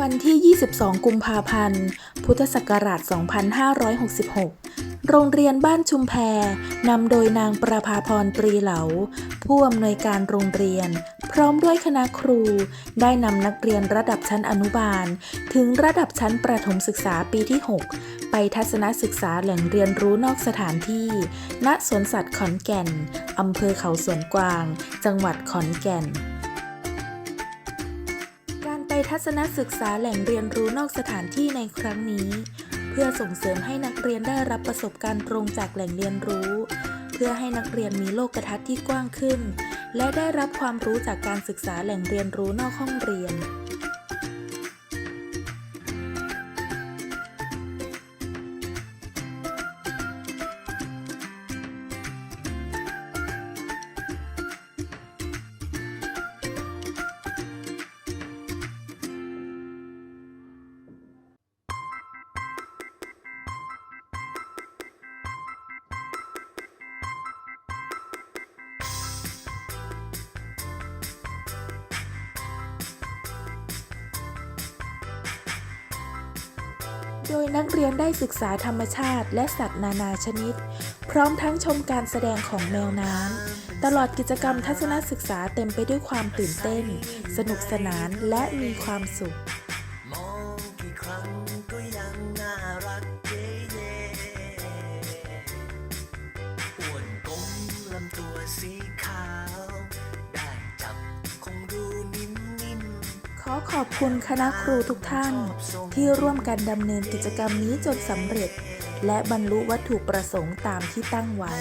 วันที่ 22 กุมภาพันธ์ พุทธศักราช 2566 โรงเรียนบ้านชุมแพนำโดยนางประภาพรตรีเหลา ผู้อำนวยการโรงเรียน พร้อมด้วยคณะครู ได้นำนักเรียนระดับชั้นอนุบาล ถึงระดับชั้นประถมศึกษาปีที่ 6 ไปทัศนศึกษาแหล่งเรียนรู้นอกสถานที่ ณ สวนสัตว์ขอนแก่น อำเภอเขาสวนกวาง จังหวัดขอนแก่น ทัศนศึกษาแหล่งเรียนรู้นอกสถานที่ในครั้งนี้ เพื่อส่งเสริมให้นักเรียนได้รับประสบการณ์ตรงจากแหล่งเรียนรู้ เพื่อให้นักเรียนมีโลกทัศน์ที่กว้างขึ้น และได้รับความรู้จากการศึกษาแหล่งเรียนรู้นอกห้องเรียน โดยนักเรียนได้ศึกษาธรรมชาติและสัตว์นานาชนิด พร้อมทั้งชมการแสดงของแมวน้ำ ตลอดกิจกรรมทัศนศึกษาเต็มไปด้วยความตื่นเต้น สนุกสนานและมีความสุข ขอขอบคุณคณะครูทุกท่าน ที่ร่วมกันดำเนินกิจกรรมนี้จนสำเร็จ และบรรลุวัตถุประสงค์ตามที่ตั้งไว้